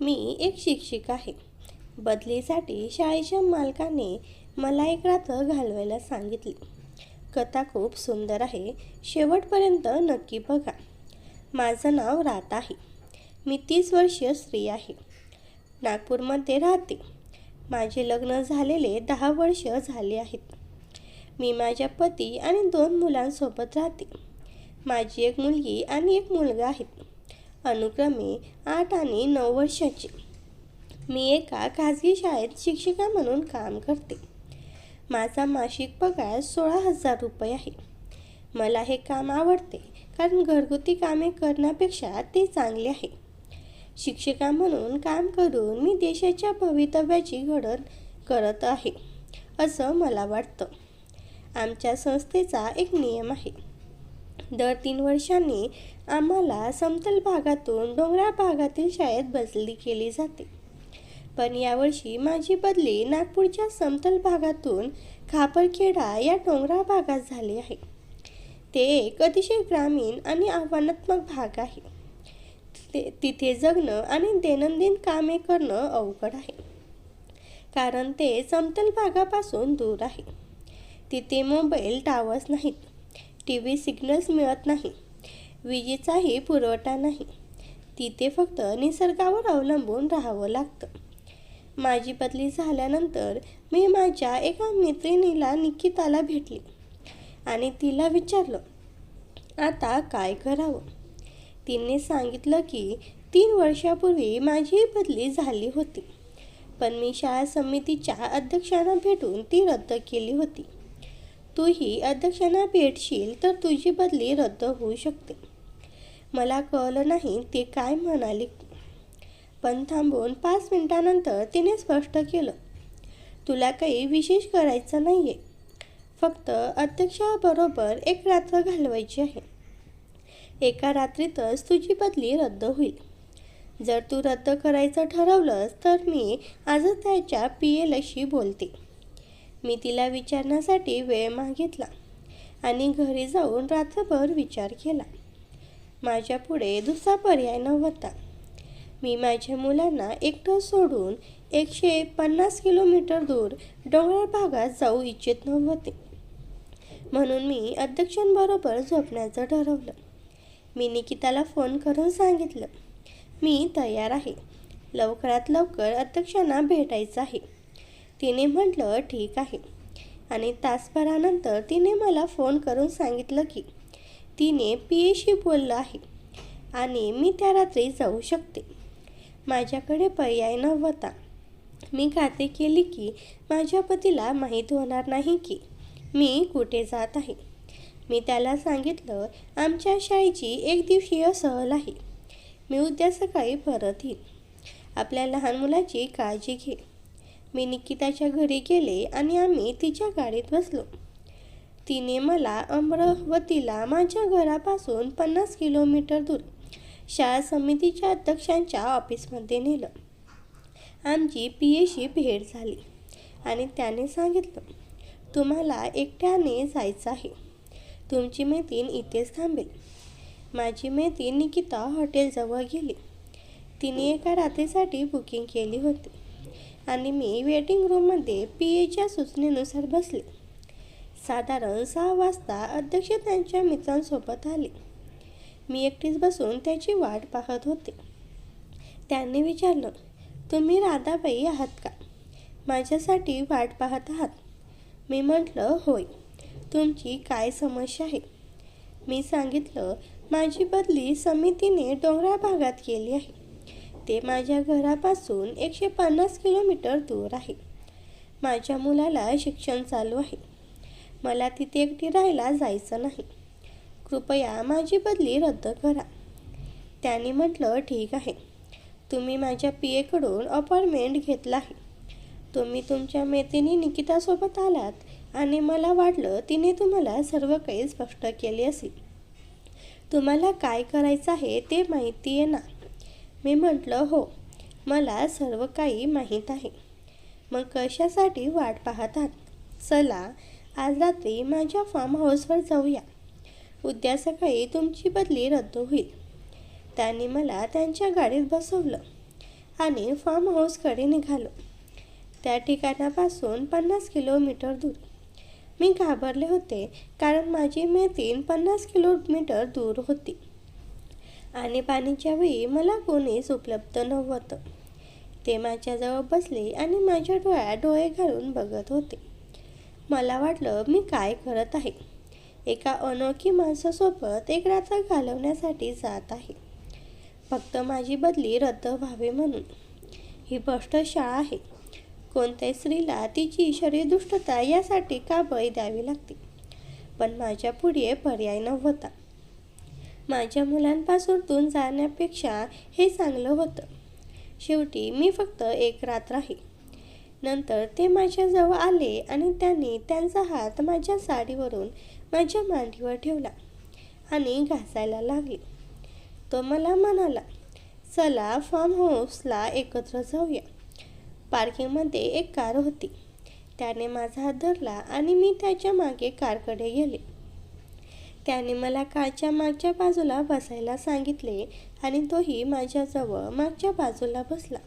मी एक शिक्षिका आहे. बदलीसाठी शाळेच्या मालकाने मला एक रात्र घालवायला सांगितली. कथा खूप सुंदर आहे. शेवटपर्यंत नक्की बघा. माझं नाव रात आहे. मी तीस वर्षीय स्त्री आहे. नागपूरमध्ये राहते. माझे लग्न झालेले दहा वर्ष झाले आहेत. मी माझ्या पती आणि दोन मुलांसोबत राहते. माझी एक मुलगी आणि एक मुलगा आहेत. अनुक्रमे आठ आणि नऊ वर्षाची. मी एका खाजगी शाळेत शिक्षिका म्हणून काम करते. माझा मासिक पगार सोळा हजार रुपये आहे. मला हे काम आवडते कारण घरगुती कामे करण्यापेक्षा ते चांगले आहे. शिक्षिका म्हणून काम करून मी देशाच्या भवितव्याची घडण करत आहे असं मला वाटतं. आमच्या संस्थेचा एक नियम आहे. दर तीन वर्षांनी आम्हाला समतल भागातून डोंगराळ भागातील शाळेत बदली केली जाते. पण यावर्षी माझी बदली नागपूरच्या समतल भागातून खापरखेडा या डोंगराळ भागात झाली आहे. ते एक अतिशय ग्रामीण आणि आव्हानात्मक भाग आहे. ते तिथे जगणं आणि दैनंदिन कामे करणं अवघड आहे. कारण ते समतल भागापासून दूर आहे. तिथे मोबाईल टावर्स नाहीत. टी व्ही सिग्नल्स मिळत नाही. विजेचाही पुरवठा नाही. तिथे फक्त निसर्गावर अवलंबून राहावं लागतं. माझी बदली झाल्यानंतर मी माझ्या एका मैत्रिणीला निकिताला भेटली आणि तिला विचारलं आता काय करावं? तिने सांगितलं की तीन वर्षापूर्वी माझी बदली झाली होती पण मी शाळा समितीच्या अध्यक्षांना भेटून ती रद्द केली होती. तूही अध्यक्षांना भेटशील तर तुझी बदली रद्द होऊ शकते. मला कळलं नाही ते काय म्हणाले. पण थांबून पाच मिनिटानंतर तिने स्पष्ट केलं तुला काही विशेष करायचं नाही आहे फक्त अध्यक्षाबरोबर एक रात्र घालवायची आहे. एका रात्रीतच तुझी बदली रद्द होईल. जर तू रद्द करायचं ठरवलंस तर मी आजच त्याच्या पी एलशी बोलते. मी तिला विचारण्यासाठी वेळ मागितला आणि घरी जाऊन रात्रभर विचार केला. माझ्यापुढे दुसरा पर्याय नव्हता. मी माझ्या मुलांना एकटं सोडून एकशे पन्नास किलोमीटर दूर डोंगराळ भागात जाऊ इच्छित नव्हते. म्हणून मी अध्यक्षांबरोबर झोपण्याचं ठरवलं. मी निकिताला फोन करून सांगितलं मी तयार आहे. लवकरात लवकर अध्यक्षांना भेटायचं आहे. तिने म्हटलं ठीक आहे. आणि तासभरानंतर तिने मला फोन करून सांगितलं की तिने पी एशी बोललं आहे आणि मी त्या रात्री जाऊ शकते. माझ्याकडे पर्याय नव्हता. मी खात्री केली की माझ्या पतीला माहीत होणार नाही की मी कुठे जात आहे. मी त्याला सांगितलं आमच्या शाळेची एक दिवसीय सहल आहे. मी उद्या सकाळी परत येईन. आपल्या लहान मुलाची काळजी घे. मी निकिताच्या घरी गेले आणि आम्ही तिच्या गाडीत बसलो. तिने मला अमरावतीला माझ्या घरापासून पन्नास किलोमीटर दूर शाळा समितीच्या अध्यक्षांच्या ऑफिसमध्ये नेलं. आमची पी एशी भेट झाली आणि त्याने सांगितलं तुम्हाला एकट्याने जायचं आहे. तुमची मैत्रीण इथेच थांबेल. माझी मैत्रीण निकिता हॉटेलजवळ गेली. तिने एका रात्रीसाठी बुकिंग केली होती. आणि मी वेटिंग रूममध्ये पी एच्या सूचनेनुसार बसले. साधारण सहा वाजता अध्यक्ष त्यांच्या मित्रांसोबत आले. मी एकटीच बसून त्याची वाट पाहत होते. त्यांनी विचारलं तुम्ही राधाबाई आहात का? माझ्यासाठी वाट पाहत आहात. मी म्हटलं होय. तुमची काय समस्या आहे? मी सांगितलं माझी बदली समितीने डोंगराळ भागात केली आहे. ते माझ्या घरापासून एकशे पन्नास किलोमीटर दूर आहे. माझ्या मुलाला शिक्षण चालू आहे. मला तिथे एकटी राहायला जायचं नाही. कृपया माझी बदली रद्द करा. त्याने म्हटलं ठीक आहे. तुम्ही माझ्या पी एकडून अपॉइंटमेंट घेतला आहे. तुम्ही तुमच्या मैत्रिणी निकितासोबत आलात आणि मला वाटलं तिने तुम्हाला सर्व काही स्पष्ट केले असेल. तुम्हाला काय करायचं आहे ते माहिती आहे ना? मी म्हटलं हो मला सर्व काही माहीत आहे. मग कशासाठी वाट पाहतात? चला आज रात्री माझ्या फार्म हाऊसवर जाऊया. उद्या सकाळी तुमची बदली रद्द होईल. त्यांनी मला त्यांच्या गाडीत बसवलं आणि फार्म हाऊसकडे निघालो. त्या ठिकाणापासून पन्नास किलोमीटर दूर. मी घाबरले होते कारण माझी मैत्रीण पन्नास किलोमीटर दूर होती. आणि पाणीच्या वेळी मला कोणीच उपलब्ध नव्हतं. ते माझ्याजवळ बसले आणि माझ्या डोळ्यात डोळे घालून बघत होते. मला वाटलं मी काय करत आहे? एका अनोळखी माणसासोबत एक रात्र घालवण्यासाठी जात आहे. फक्त माझी बदली रद्द व्हावी म्हणून. ही भ्रष्ट शाळा आहे. कोणत्याही स्त्रीला तिची शरीरदुष्टता यासाठी का बळी द्यावी लागते? पण माझ्या पुढे पर्याय नव्हता. माझ्या मुलांपासून दूर जाण्यापेक्षा हे चांगलं होतं. शेवटी मी फक्त एक रात्र आहे नंतर ते माझ्याजवळ आले आणि त्यांनी त्यांचा हात माझ्या साडीवरून माझ्या मांडीवर ठेवला आणि घासायला लागले. तो मला म्हणाला चला फार्म हाऊसला एकत्र जाऊया. पार्किंगमध्ये एक कार होती. त्याने माझा हात धरला आणि मी त्याच्यामागे कारकडे गेले. त्याने मला कारच्या मागच्या बाजूला बसायला सांगितले आणि तोही माझ्याजवळ मागच्या बाजूला बसला.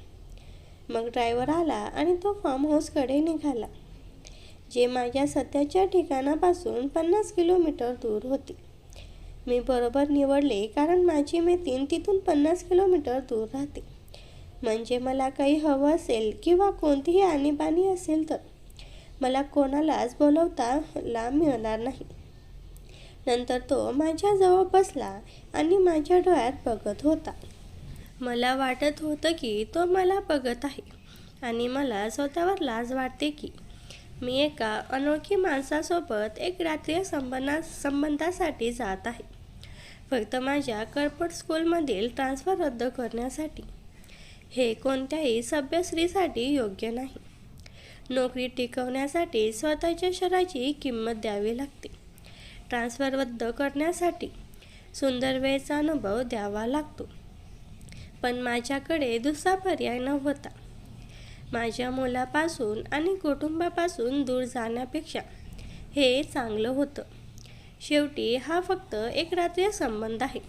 मग ड्रायव्हर आला आणि तो फार्म हाऊसकडे निघाला जे माझ्या सध्याच्या ठिकाणापासून पन्नास किलोमीटर दूर होते. मी बरोबर निवडले कारण माझी मैत्रीण तिथून पन्नास किलोमीटर दूर राहते. म्हणजे मला काही हवं असेल किंवा कोणतीही आणीबाणी असेल तर मला कोणालाच बोलवता ला मिळणार नाही. नंतर तो माझ्याजवळ बसला आणि माझ्या डोळ्यात बघत होता. मला वाटत होतं की तो मला बघत आहे आणि मला स्वतःवर लाज वाटते की मी एका अनोळखी माणसासोबत एक रात्रीय संबंधा संबंधासाठी जात आहे. फक्त माझ्या करपट स्कूलमधील ट्रान्सफर रद्द करण्यासाठी. हे कोणत्याही सभ्य स्त्रीसाठी योग्य नाही. नोकरी टिकवण्यासाठी स्वतःच्या शरीराची किंमत द्यावी लागते. ट्रान्सफर रद्द करण्यासाठी सुंदर वेळेचा अनुभव द्यावा लागतो. पण माझ्याकडे दुसरा पर्याय नव्हता. माझ्या मुलापासून आणि कुटुंबापासून दूर जाण्यापेक्षा हे चांगलं होतं. शेवटी हा फक्त एक रात्रीय संबंध आहे.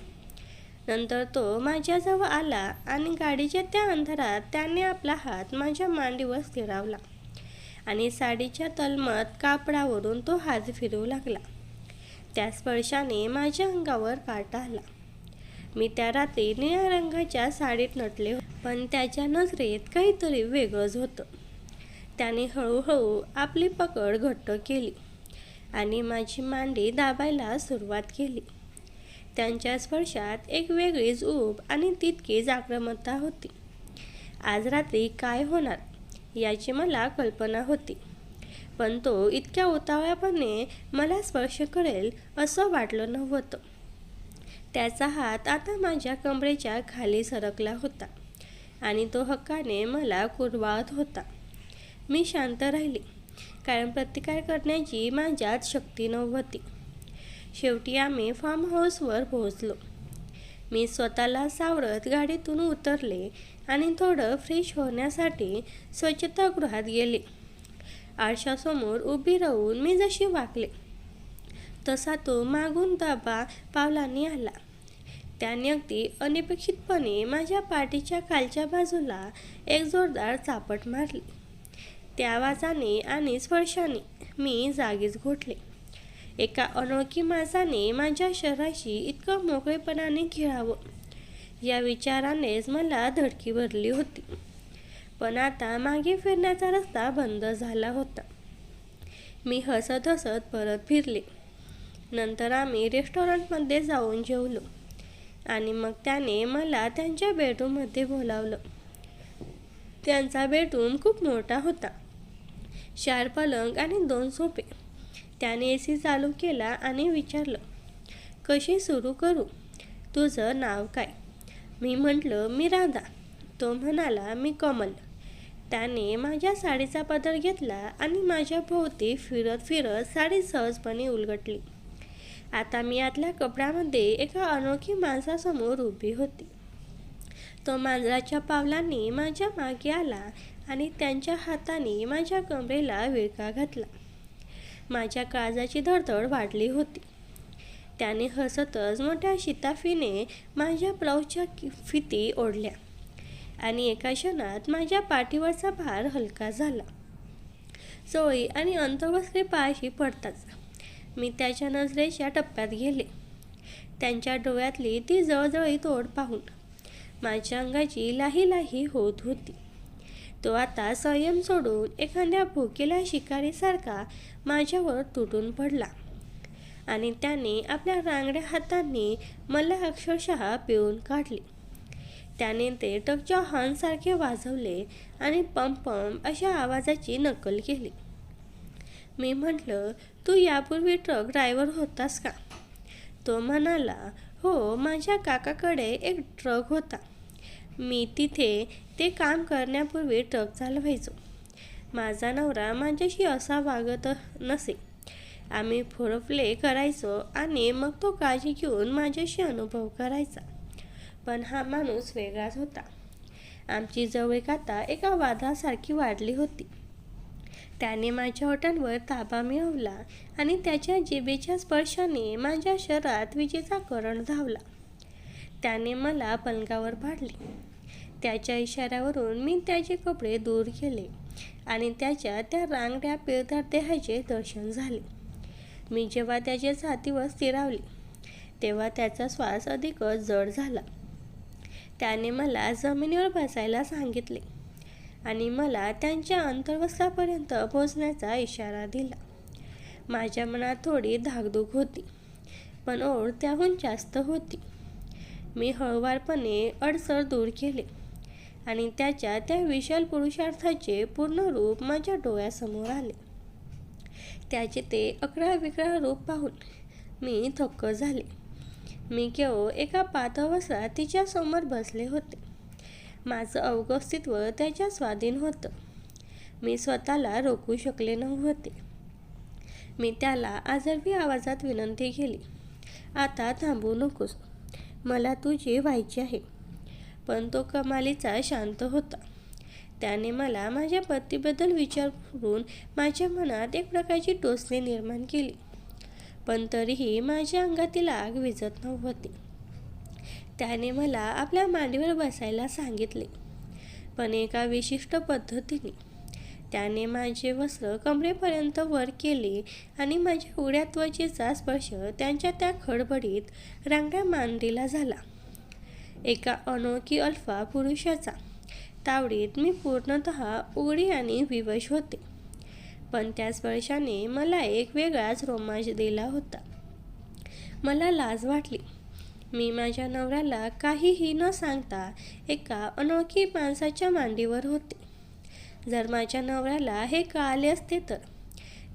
नंतर तो माझ्याजवळ आला आणि गाडीच्या त्या अंधारात त्याने आपला हात माझ्या मांडीवर स्थिरावला आणि साडीच्या तलमत कापडावरून तो हात फिरवू लागला. त्या स्पर्शाने माझ्या अंगावर काटा आला. मी त्या रात्री निळ्या रंगाच्या साडीत नटले पण त्याच्या नजरेत काहीतरी वेगळंच होतं. त्याने हळूहळू आपली पकड घट्ट केली आणि माझी मांडी दाबायला सुरुवात केली. त्यांच्या स्पर्शात एक वेगळीच ऊब आणि तितकीच आक्रमकता होती. आज रात्री काय होणार याची मला कल्पना होती. पण तो इतक्या उतावळ्यापणे मला स्पर्श करेल असं वाटलं नव्हतं. त्याचा हात आता माझ्या कमरेच्या खाली सरकला होता आणि तो हक्काने मला कुरवाळत होता. मी शांत राहिली कारण प्रतिकार करण्याची माझ्यात शक्ती नव्हती. शेवटी आम्ही फार्म हाऊसवर पोहोचलो. मी स्वतःला सावरत गाडीतून उतरले आणि थोडं फ्रेश होण्यासाठी स्वच्छतागृहात गेले. आरशासमोर उभी राहून मी जशी वाकले तसा तो मागून दाबा पावलांनी आला. त्याने अगदी अनपेक्षितपणे माझ्या पाठीच्या खालच्या बाजूला एक जोरदार चापट मारली. त्या आवाजाने आणि स्पर्शाने मी जागीच घोटले. एका अनोळखी माणसाने माझ्या शरीराशी इतकं मोकळेपणाने खेळावं या विचारानेच मला धडकी भरली होती. पण आता मागे फिरण्याचा रस्ता बंद झाला होता. मी हसत हसत परत फिरले. नंतर आम्ही रेस्टॉरंटमध्ये जाऊन जेवलो आणि मग त्याने मला त्यांच्या बेडरूममध्ये बोलावलं. त्यांचा बेडरूम खूप मोठा होता. चार पलंग आणि दोन सोपे. त्याने ए सी चालू केला आणि विचारलं कशी सुरू करू? तुझं नाव काय? मी म्हटलं मी राधा. तो म्हणाला मी कमल. त्याने माझ्या साडीचा पदर घेतला आणि माझ्या भोवती फिरत फिरत साडी सहजपणे उलगटली. आता मी आतल्या कपड्यामध्ये एका अनोखी माणसासमोर उभी होती. तो मांजराच्या पावलांनी माझ्या मागे आला आणि त्यांच्या हाताने माझ्या कमरेला विळका घातला. माझ्या काळजाची धडधड वाढली होती. त्याने हसतच मोठ्या शिताफीने माझ्या ब्लाऊजच्या फिती ओढल्या. आणि एका क्षणात माझ्या पाठीवरचा भार हलका झाला. चोळी आणि अंतवस्त्रे पायाशी पडताच मी त्याच्या नजरेच्या टप्प्यात गेले. त्यांच्या डोळ्यातली ती जळजळी तोड पाहून माझ्या अंगाची लाही लाही होत होती. तो आता संयम सोडून एखाद्या भुकेल्या शिकारीसारखा माझ्यावर तुटून पडला आणि त्याने आपल्या रांगड्या हातांनी मला अक्षरशः पिळून काढले. त्याने ते टकच्या हॉर्नसारखे वाजवले आणि पंपम अशा आवाजाची नकल केली. मी म्हटलं तू यापूर्वी ट्रक ड्रायव्हर होतास का? तो म्हणाला हो माझ्या काकाकडे एक ट्रक होता. मी तिथे ते काम करण्यापूर्वी ट्रक चालवायचो. माझा नवरा माझ्याशी असा वागत नसे. आम्ही फोरप्ले करायचो आणि मग तो काळजी घेऊन माझ्याशी अनुभव करायचा. पण हा माणूस वेगळाच होता. आमची जवळीक आता एका वादासारखी वाढली होती. त्याने माझ्या ओठांवर ताबा मिळवला आणि त्याच्या जिबेच्या स्पर्शाने माझ्या शरीरात विजेचा करंट धावला. त्याने मला पलंगावर पाडले. त्याच्या इशाऱ्यावरून मी त्याचे कपडे दूर केले आणि त्याच्या त्या रांगड्या पिळदार देहाचे दर्शन झाले. मी जेव्हा त्याच्या छातीवर स्थिरावले तेव्हा त्याचा श्वास अधिकच जड झाला. त्याने मला जमिनीवर बसायला सांगितले आणि मला त्यांच्या अंतर्वस्त्रापर्यंत पोचण्याचा इशारा दिला. माझ्या मनात थोडी धाकधूक होती पण ओढ त्याहून जास्त होती. मी हळुवारपणे अडसर दूर केले आणि त्याच्या त्या विशाल पुरुषार्थाचे पूर्ण रूप माझ्या डोळ्यासमोर आले. त्याचे ते अकरा विकरा रूप पाहून मी थक्क झाले. मी केवळ एका पातळ वस्त्रात तिच्यासमोर बसले होते. माझं अवगस्तित्व अस्तित्व त्याच्या स्वाधीन होतं. मी स्वतःला रोखू शकले नव्हते. मी त्याला आजरवी आवाजात विनंती केली आता थांबू नकोस. मला तुझी व्हायची आहे. पण तो कमालीचा शांत होता. त्याने मला माझ्या पतीबद्दल विचार करून माझ्या मनात एक प्रकारची टोचणी निर्माण केली. पण तरीही माझ्या अंगातील आग विजत नव्हती. त्याने मला आपल्या मांडीवर बसायला सांगितले. पण एका विशिष्ट पद्धतीने त्याने माझे वस्त्र कमरेपर्यंत वर केले आणि माझ्या उड्या त्वचेचा स्पर्श त्यांच्या त्या खडबडीत रांगड्या मांडीला झाला. एका अनोळखी अल्फा पुरुषाचा तावडीत मी पूर्णत उघडी आणि विवश होते. पण त्या स्पर्शाने मला एक वेगळाच रोमांच दिला होता. मला लाज वाटली. मी माझ्या नवऱ्याला काहीही न सांगता एका अनोळखी माणसाच्या मांडीवर होते. जर माझ्या नवऱ्याला हे कळाले असते तर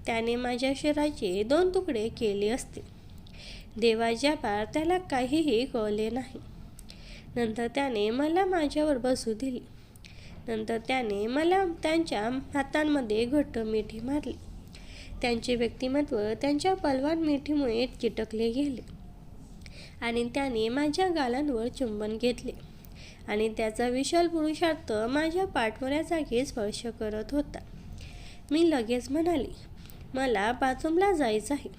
त्याने माझ्या शरीराचे दोन तुकडे केले असते. देवाच्या पार त्याला काहीही कळले नाही. नंतर त्याने मला माझ्यावर बसू दिली. नंतर त्याने मला त्यांच्या हातांमध्ये घट्ट मिठी मारली. त्यांचे व्यक्तिमत्व त्यांच्या पलवान मिठीमुळे चिटकले गेले. आणि त्याने माझ्या गालांवर चुंबन घेतले. आणि त्याचा विशाल पुरुषार्थ माझ्या पाठमोऱ्या जागी स्पर्श करत होता. मी लगेच म्हणाली मला बाथरूमला जायचं आहे.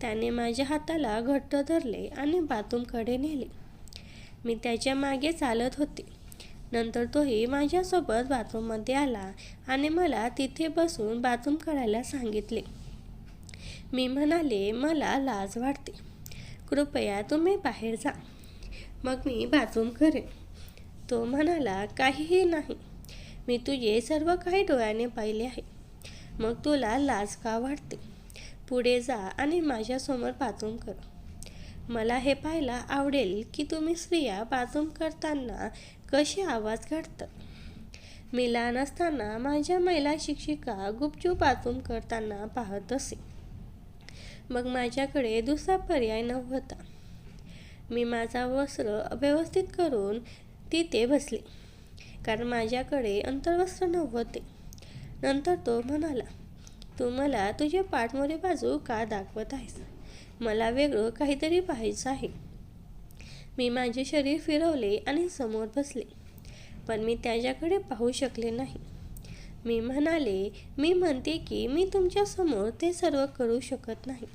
त्याने माझ्या हाताला घट्ट धरले आणि बाथरूमकडे नेले. मी त्याच्यामागे चालत होते. नंतर तोही माझ्यासोबत बाथरूममध्ये आला आणि मला तिथे बसून बाथरूम करायला सांगितले. मी म्हणाले मला लाज वाटते. कृपया तुम्ही बाहेर जा. मग मी बाथरूम करेन तो म्हणाला काहीही नाही. मी तुझे सर्व काही डोळ्याने पाहिले आहे. मग तुला लाज का वाटते? पुढे जा आणि माझ्यासमोर बाथरूम कर. मला हे पाहायला आवडेल की तुम्ही स्त्रिया बाथरूम करताना कसे आवाज काढतात मी लहान असताना माझ्या महिला शिक्षिका गुपचूप आतून करताना पाहत असे. मग माझ्याकडे दुसरा पर्याय नव्हता. मी माझा वस्त्र व्यवस्थित करून तिथे बसले कारण माझ्याकडे अंतर्वस्त्र नव्हते. नंतर तो म्हणाला तू मला तुझे पाठमोरे बाजू का दाखवत आहेस? मला वेगळं काहीतरी पाहायचं आहे. मी माझे शरीर फिरवले आणि समोर बसले. पण मी त्याच्याकडे पाहू शकले नाही. मी म्हणाले मी म्हणते की मी तुमच्यासमोर ते सर्व करू शकत नाही.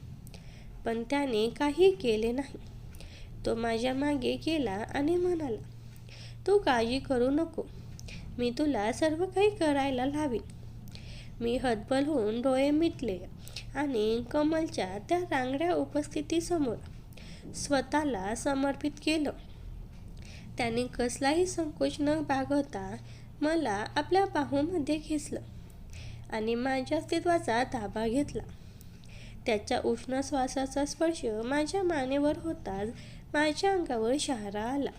पण त्याने काही केले नाही. तो माझ्या मागे गेला आणि म्हणाला तू काळजी करू नको. मी तुला सर्व काही करायला लावीन. मी हतबल होऊन डोळे मिटले आणि कमलच्या त्या रांगड्या उपस्थितीसमोर स्वतःला समर्पित केलं. त्याने कसलाही संकोच न बागवता मला आपल्या बाहूमध्ये खेचलं आणि माझ्या अस्तित्वाचा ताबा घेतला. त्याच्या उष्ण श्वासाचा स्पर्श माझ्या मानेवर होताच माझ्या अंगावर शहारा आला.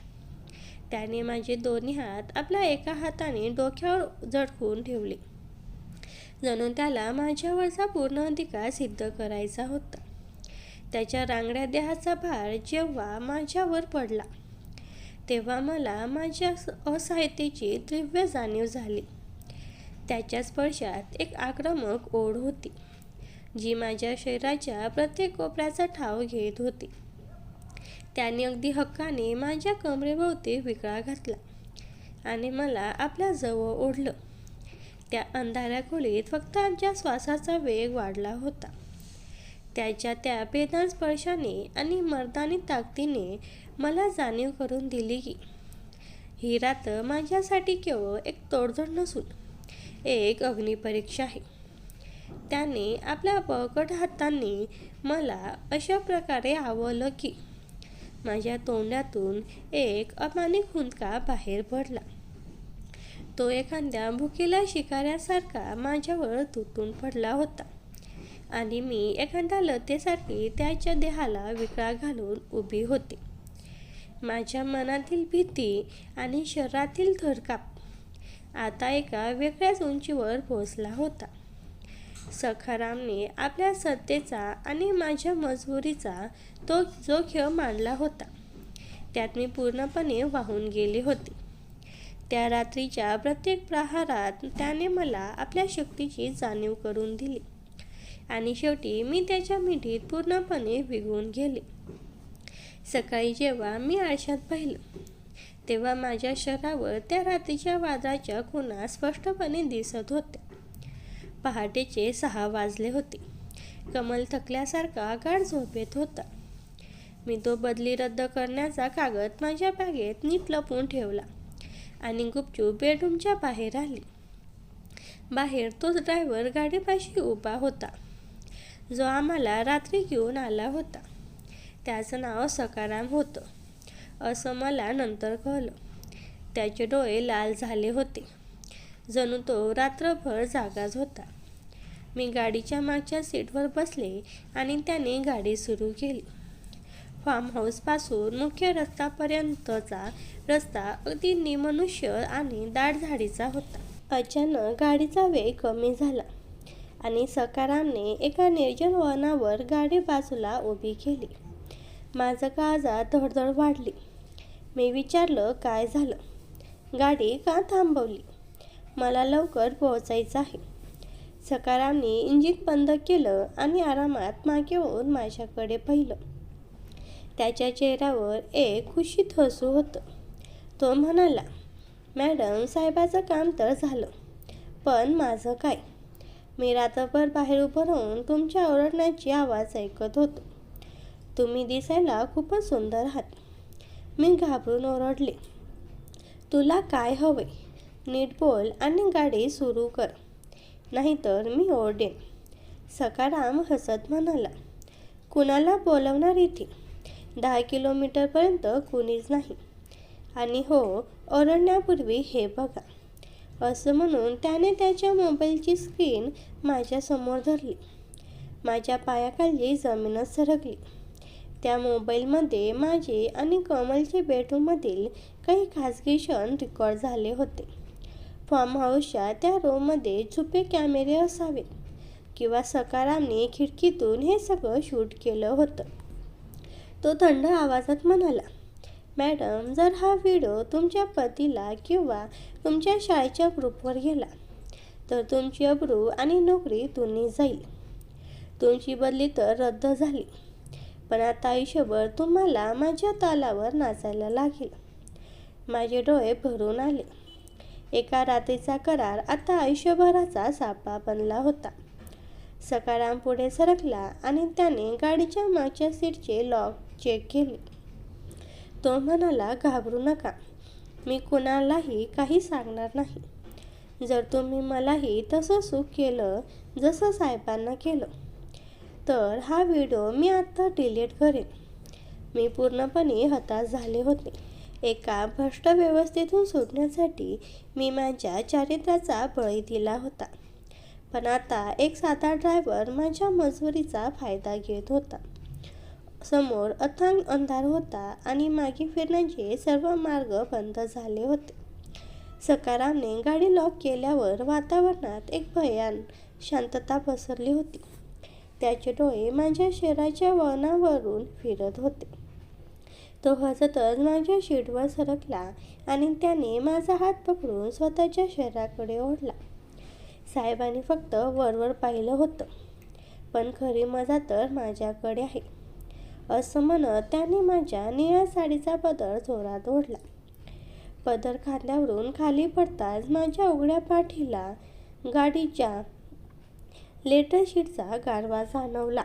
त्याने माझे दोन्ही हात आपल्या एका हाताने डोक्यावर झटकून ठेवले. जणू त्याला माझ्यावरचा पूर्ण अधिकार सिद्ध करायचा होता. त्याच्या रांगड्या देहाचा भार जेव्हा माझ्यावर पडला तेव्हा मला माझ्या असहायतेची तीव्र जाणीव झाली. त्याच्या स्पर्शात एक आक्रमक ओढ होती जी माझ्या शरीराच्या प्रत्येक कोपऱ्याचा ठाव घेत होती. त्याने अगदी हक्काने माझ्या कमरेभोवती विकळा घातला आणि मला आपल्या जवळ ओढलं. त्या अंधाऱ्या खोलीत फक्त आमच्या श्वासाचा वेग वाढला होता. त्याच्या त्या बेदान स्पर्शाने आणि मर्दानी ताकदीने मला जाणीव करून दिली की ही रात्र माझ्यासाठी केवळ एक तोडजोड नसून एक अग्निपरीक्षा आहे. त्याने आपल्या बळकट हातांनी मला अशा प्रकारे आवलं की माझ्या तोंडातून एक अमानिक हुंदका बाहेर पडला. तो एखाद्या भुकेला शिकाऱ्यासारखा माझ्यावर तुटून पडला होता. आणि मी एखाद्या लतेसारखी त्याच्या देहाला विकळा घालून उभी होते. माझ्या मनातील भीती आणि शरीरातील थरकाप आता एका वेगळ्याच उंचीवर पोहोचला होता. सखारामने आपल्या सत्तेचा आणि माझ्या मजबुरीचा तो जो खेळ मांडला होता. त्यात मी पूर्णपणे वाहून गेले होते. त्या रात्रीच्या प्रत्येक प्रहारात त्याने मला आपल्या शक्तीची जाणीव करून दिली. आणि शेवटी मी त्याच्या मिठीत पूर्णपणे विघून गेले. सकाळी जेव्हा मी आरशात पाहिलं तेव्हा माझ्या शहरावर त्या रात्रीच्या वादळाच्या खुणा स्पष्टपणे दिसत होत्या. पहाटेचे सहा वाजले होते. कमल थकल्यासारखा गाढ झोपेत होता. मी तो बदली रद्द करण्याचा कागद माझ्या बॅगेत नीट लपवून ठेवला आणि गुपचूप बेडरूमच्या बाहेर आली. बाहेर तोच ड्रायव्हर गाडीपाशी उभा होता. जो आम्हाला रात्री घेऊन आला होता. त्याचं नाव सकाराम होतं असं मला नंतर कळलं. त्याचे डोळे लाल झाले होते. जणू तो रात्रभर जागाच होता. मी गाडीच्या मागच्या सीटवर बसले आणि त्याने गाडी सुरू केली. फार्म हाऊसपासून मुख्य रस्त्यापर्यंतचा रस्ता अगदी निमनुष्य आणि दाट झाडीचा होता. अचानक गाडीचा वेग कमी झाला. आणि सकारामने एका निर्जन वनावर गाडी बाजूला उभी केली. माझं काळजात धडधड वाढली. मी विचारलं काय झालं? गाडी का थांबवली? मला लवकर पोहोचायचं आहे. सकारामने इंजिन बंद केलं आणि आरामात मागे होऊन माझ्याकडे पाहिलं. त्याच्या चेहऱ्यावर एक खुशीत हसू होतं. तो म्हणाला मॅडम साहेबाचं काम तर झालं पण माझं काय? मी रात्रभर बाहेर उभं राहून तुमच्या ओरडण्याची आवाज ऐकत होतो. तुम्ही दिसायला खूपच सुंदर आहात. मी घाबरून ओरडले. तुला काय हवे नीट बोल आणि गाडी सुरू कर. नाहीतर मी ओरडेन. सकाराम हसत म्हणाला कुणाला बोलवणार इथे? दहा किलोमीटरपर्यंत कुणीच नाही. आणि हो ओरडण्यापूर्वी हे बघा. असं म्हणून त्याने त्याच्या मोबाईलची स्क्रीन माझ्यासमोर धरली. माझ्या पायाखाली जमीनच सरकली. त्या मोबाईलमध्ये माझे आणि कमलचे बेडरूममधील काही खाजगी क्षण रेकॉर्ड झाले होते. फार्म हाऊसच्या त्या रूममध्ये छुपे कॅमेरे असावे किंवा सकारामने खिडकीतून हे सगळं शूट केलं होतं. तो थंड आवाजात म्हणाला मॅडम जर हा व्हिडिओ तुमच्या पतीला किंवा तुमच्या शाळेच्या ग्रुपवर गेला तर तुमची अब्रू आणि नोकरी दोन्ही जाईल. तुमची बदली तर रद्द झाली. पण आता आयुष्यभर तुम्हाला माझ्या तालावर नाचायला लागेल. माझे डोळे भरून आले. एका रात्रीचा करार आता आयुष्यभराचा सापा बनला होता. सकाराम पुढे सरकला आणि त्याने गाडीच्या मागच्या सीटचे लॉक चेक केले. तो म्हणाला घाबरू नका. मी कुणालाही काही सांगणार नाही. जर तुम्ही मलाही तसं सुख केलं जसं साहेबांना केलं तर हा व्हिडिओ मी आत्ता डिलीट करेन. मी पूर्णपणे हताश झाले होते. एका भ्रष्ट व्यवस्थेतून सुटण्यासाठी मी माझ्या चारित्र्याचा बळी दिला होता. पण आता एक साधा ड्रायव्हर माझ्या मजुरीचा फायदा घेत होता. समोर अथांग अंधार होता आणि मागे फिरण्याचे सर्व मार्ग बंद झाले होते. सकारामने गाडी लॉक केल्यावर वातावरणात एक भयान शांतता पसरली होती. त्याचे डोळे माझ्या शरीराच्या वळणावरून फिरत होते. तो हसतच माझ्या शीटवर सरकला आणि त्याने माझा हात पकडून स्वतःच्या शरीराकडे ओढला. साहेबांनी फक्त वरवर पाहिलं होतं. पण खरी मजा तर माझ्याकडे आहे. असं म्हणत त्याने माझ्या निळ्या साडीचा पदर जोरात ओढला. पदर खांद्यावरून खाली पडताच माझ्या उघड्या पाठीला गाडीच्या लेटर शीटचा गारवा जाणवला.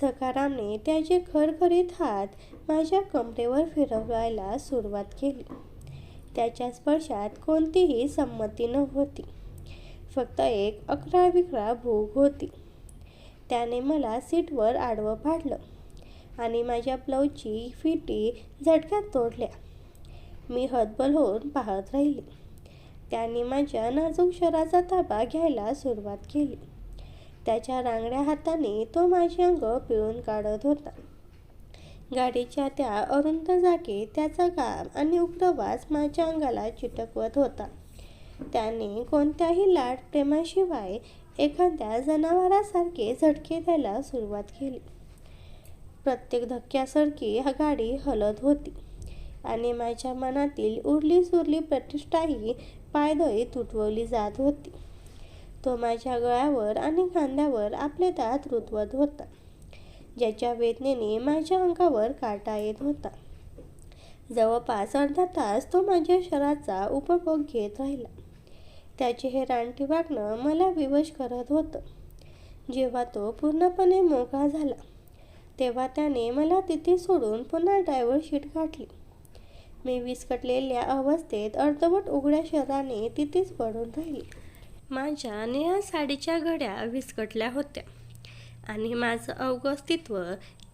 सकारामने त्याचे खरखरीत हात माझ्या कमरेवर फिरवायला सुरुवात केली. त्याच्या स्पर्शात कोणतीही संमती नव्हती. फक्त एक अकरा विकरा भूक होती. त्याने मला सीटवर आडवं पाडलं. आणि माझ्या ब्लाऊजची फिटी झटक्यात तोडल्या. मी हतबल होऊन पाहत राहिली. त्याने माझ्या नाजूक शराचा ताबा घ्यायला सुरुवात केली. त्याच्या रांगड्या हाताने तो माझे अंग पिळून काढत होता. गाडीच्या त्या अरुंद जागेत त्याचा गाम आणि उग्रवास माझ्या अंगाला चिटकवत होता. त्याने कोणत्याही लाड प्रेमाशिवाय एखाद्या जनावरासारखे झटके द्यायला सुरुवात केली. प्रत्येक धक्क्यासारखी गाडी हलत होती. आणि माझ्या मनातील उरली सुरली प्रतिष्ठाही पायदळी तुटवली जात होती. तो माझ्या गळ्यावर आणि खांद्यावर आपले दात रुतवत होता ज्याच्या वेदनेने माझ्या अंगावर काटा येत होता. जवळपास अर्धा तास तो माझ्या शरीराचा उपभोग घेत राहिला. त्याचे हे रानटी वागणं मला विवश करत होतं. जेव्हा तो पूर्णपणे मोकळा झाला तेव्हा त्याने मला तिथे सोडून पुन्हा ड्रायव्हर शीट गाठली. मी विस्कटलेल्या अवस्थेत अर्धवट उघड्या शहराने तिथेच पडून राहिली. माझ्या निळ्या साडीच्या घड्या विस्कटल्या होत्या आणि माझं अवघं अस्तित्व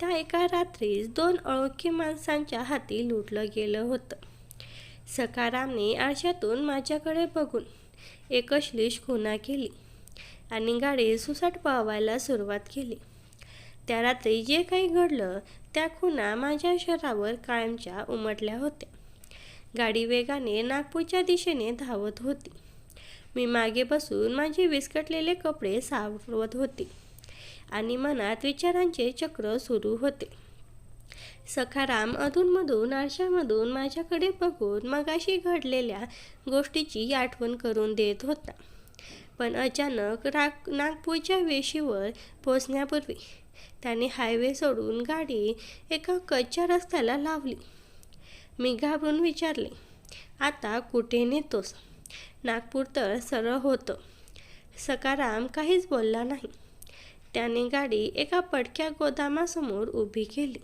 त्या एका रात्रीस दोन अळोखी माणसांच्या हाती लुटलं गेलं होतं. सकारामने आरशातून माझ्याकडे बघून एक खुना केली आणि गाडी सुसाट पळवायला सुरुवात केली. त्या रात्री जे काही घडलं त्या खुणा माझ्या शरीरावर कायमच्या उमटल्या होत्या. गाडी वेगाने नागपूरच्या दिशेने धावत होती. मी मागे बसून माझे विस्कटलेले कपडे सावरवत होते आणि मनात विचारांचे चक्र सुरू होते. सखाराम अधूनमधून आरशामधून माझ्याकडे बघून मगाशी घडलेल्या गोष्टीची आठवण करून देत होता. पण अचानक राग नागपूरच्या वेशीवर पोचण्यापूर्वी त्याने हायवे सोडून गाडी एका कच्च्या रस्त्याला लावली. मी घाबरून विचारले आता कुठे नेतोस? नागपूर तर सरळ होतं. सकाराम काहीच बोलला नाही. त्याने गाडी एका पडक्या गोदामासमोर उभी केली.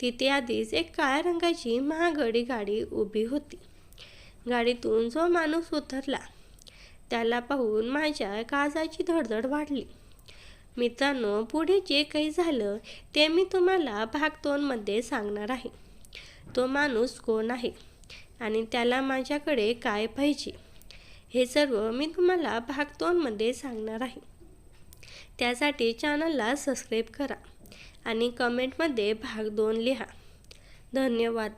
तिथे आधीच एक काळ्या रंगाची महागडी गाडी उभी होती. गाडीतून जो माणूस उतरला त्याला पाहून माझ्या काजाची धडधड वाढली. मित्रांनो पुढे जे काही झालं ते मी तुम्हाला भाग दोनमध्ये सांगणार आहे. तो माणूस कोण आहे आणि त्याला माझ्याकडे काय पाहिजे हे सर्व मी तुम्हाला भाग दोनमध्ये सांगणार आहे. त्यासाठी चॅनलला सबस्क्राईब करा आणि कमेंटमध्ये भाग दोन लिहा. धन्यवाद.